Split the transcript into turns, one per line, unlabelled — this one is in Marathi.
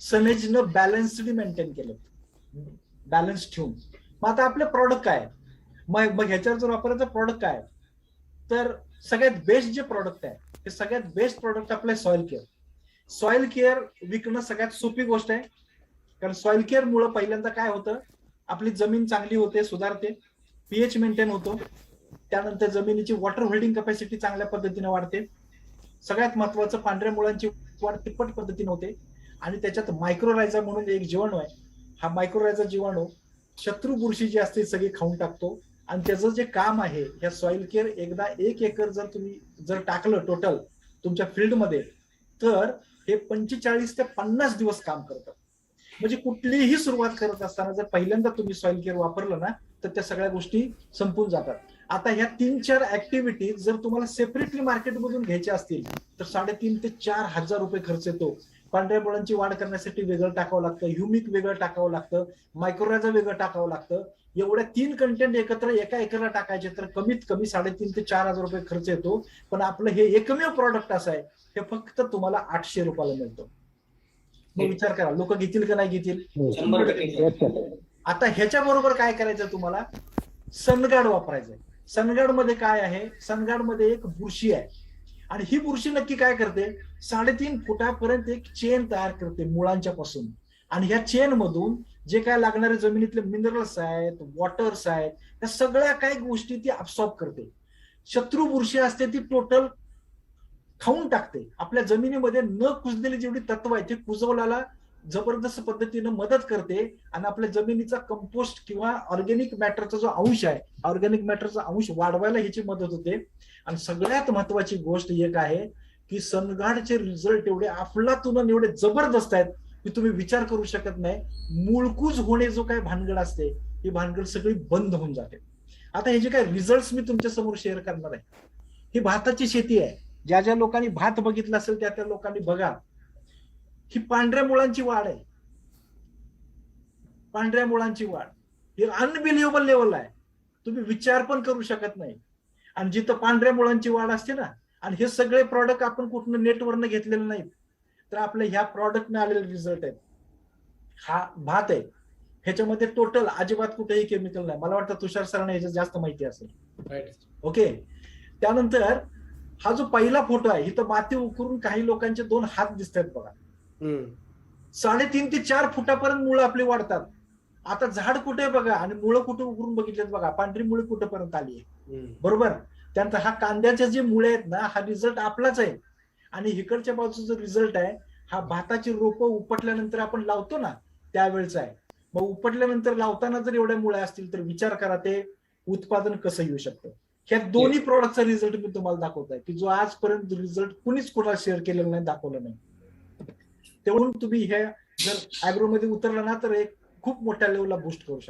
सनेजनं बॅलन्सडी मेंटेन केलं. बॅलन्स ठेवून. मग आता आपले प्रॉडक्ट काय? मग मग ह्याच्यावर जर वापरायचं प्रॉडक्ट काय? तर सगळ्यात बेस्ट जे प्रॉडक्ट आहे ते सगळ्यात बेस्ट प्रॉडक्ट आपलं सॉइल केअर सॉइल केअर विकणं सगळ्यात सोपी गोष्ट आहे. कारण सॉइल केअर मुळे पहिल्यांदा काय होतं? आपली जमीन चांगली होते सुधारते. पीएच मेंटेन होतो. त्यानंतर जमिनीची वॉटर होल्डिंग कपॅसिटी चांगल्या पद्धतीने वाढते. सगळ्यात महत्वाचं पांढऱ्या मुळांची वाढ तिप्पट पद्धतीने होते. आणि त्याच्यात मायक्रोरायझा म्हणून एक जीवाणू आहे. हा मायक्रोरायझा जीवाणू शत्रू बुरशी जी असते सगळी खाऊन टाकतो. आणि त्याचं जे काम आहे ह्या सॉइल केअर एकदा एक एकर जर तुम्ही जर टाकलं टोटल तुमच्या फील्डमध्ये तर हे पंचेचाळीस ते पन्नास दिवस काम करतं. म्हणजे कुठलीही सुरुवात करत असताना जर पहिल्यांदा तुम्ही सॉइल केअर वापरलं ना तर त्या सगळ्या गोष्टी संपून जातात. आता ह्या तीन चार ऍक्टिव्हिटीज जर तुम्हाला सेपरेटली मार्केटमधून घ्यायच्या असतील तर साडेतीन ते चार हजार रुपये खर्च येतो. पांढऱ्या मुळांची वाढ करण्यासाठी वेगळं टाकावं लागतं ह्युमिक वेगळं टाकावं लागतं मायक्रोरायझा वेगळं टाकावं लागतं. एवढ्या तीन कंटेंट एकत्र एका एकरला टाकायचे तर कमीत कमी साडेतीन ते चार हजार रुपये खर्च येतो. पण आपलं हे एकमेव प्रॉडक्ट असं आहे हे फक्त तुम्हाला आठशे रुपयाला मिळतं. मग विचार करा लोक घेतील का नाही घेतील?
sir.
आता ह्याच्या बरोबर काय करायचं तुम्हाला? सनगाड वापरायचंय. सनगाडमध्ये काय आहे? सनगाडमध्ये एक बुरशी आहे. आणि ही बुरशी नक्की काय करते? साडेतीन फुटापर्यंत एक चेन तयार करते मुळांच्या पासून आणि ह्या चेन मधून जे काय लागणारे जमिनीतले मिनरल्स आहेत वॉटर्स आहेत त्या सगळ्या काही गोष्टी ती अब्सॉर्ब करते. शत्रू बुरशी असते ती टोटल खाऊन टाकते. आपल्या जमिनीमध्ये न कुजलेली जेवढी तत्व आहे ते कुजवल्याला जबरदस्त पद्धतीनं मदत करते आणि आपल्या जमिनीचा कंपोस्ट किंवा ऑर्गॅनिक मॅटरचा जो अंश आहे ऑर्गॅनिक मॅटरचा अंश वाढवायला ह्याची मदत होते. आणि सगळ्यात महत्वाची गोष्ट एक आहे की सनगाडचे रिझल्ट एवढे अफलातून एवढे जबरदस्त आहेत की तुम्ही विचार करू शकत नाही. मूळकूज होणे जो काय भानगड असते ही भानगड सगळी बंद होऊन जाते. आता हे जे काय रिझल्ट मी तुमच्यासमोर शेअर करणार आहे ही भाताची शेती आहे. ज्या ज्या लोकांनी भात बघितला असेल त्या त्या लोकांनी बघा. ही पांढऱ्या मुळांची वाढ आहे. पांढऱ्या मुळांची वाढ. ही अनबिलिव्हेबल लेवल आहे. तुम्ही विचार पण करू शकत नाही. आणि जिथं पांढऱ्या मुळांची वाढ असते ना आणि हे सगळे प्रॉडक्ट आपण कुठनं नेटवरनं घेतलेले नाहीत तर आपल्या ह्या प्रॉडक्टने आलेले रिझल्ट आहेत. हा भात आहे. ह्याच्यामध्ये टोटल अजिबात कुठेही केमिकल नाही. मला वाटतं तुषार सरांना ह्याच्यात जास्त माहिती असेल. ओके त्यानंतर हा जो पहिला फोटो आहे इथं माती उकरून काही लोकांचे दोन हात दिसत आहेत बघा. साडेतीन ते चार फुटापर्यंत मुळं आपली वाढतात. आता झाड कुठे बघा? आणि मुळं कुठे उकरून बघितलेत बघा? पांढरी मुळे कुठेपर्यंत आली आहे. बरोबर? त्यानंतर हा कांद्याचे जे मुळे आहेत ना हा रिझल्ट आपलाच आहे. आणि इकडच्या बाजूचा जो रिझल्ट आहे हा भाताची रोपं उपटल्यानंतर आपण लावतो ना त्यावेळचा आहे. मग उपटल्यानंतर लावताना जर एवढ्या मुळे असतील तर विचार करा ते उत्पादन कसं येऊ शकतं? ह्या दोन्ही प्रॉडक्टचा रिझल्ट मी तुम्हाला दाखवत आहे की जो आजपर्यंत रिझल्ट कुणीच कोणाला शेअर केलेला नाही दाखवलं नाही. तेवढून तुम्ही ह्या जर अॅग्रोमध्ये उतरला ना तर एक खूप मोठ्या लेवलला बूस्ट करू शकता.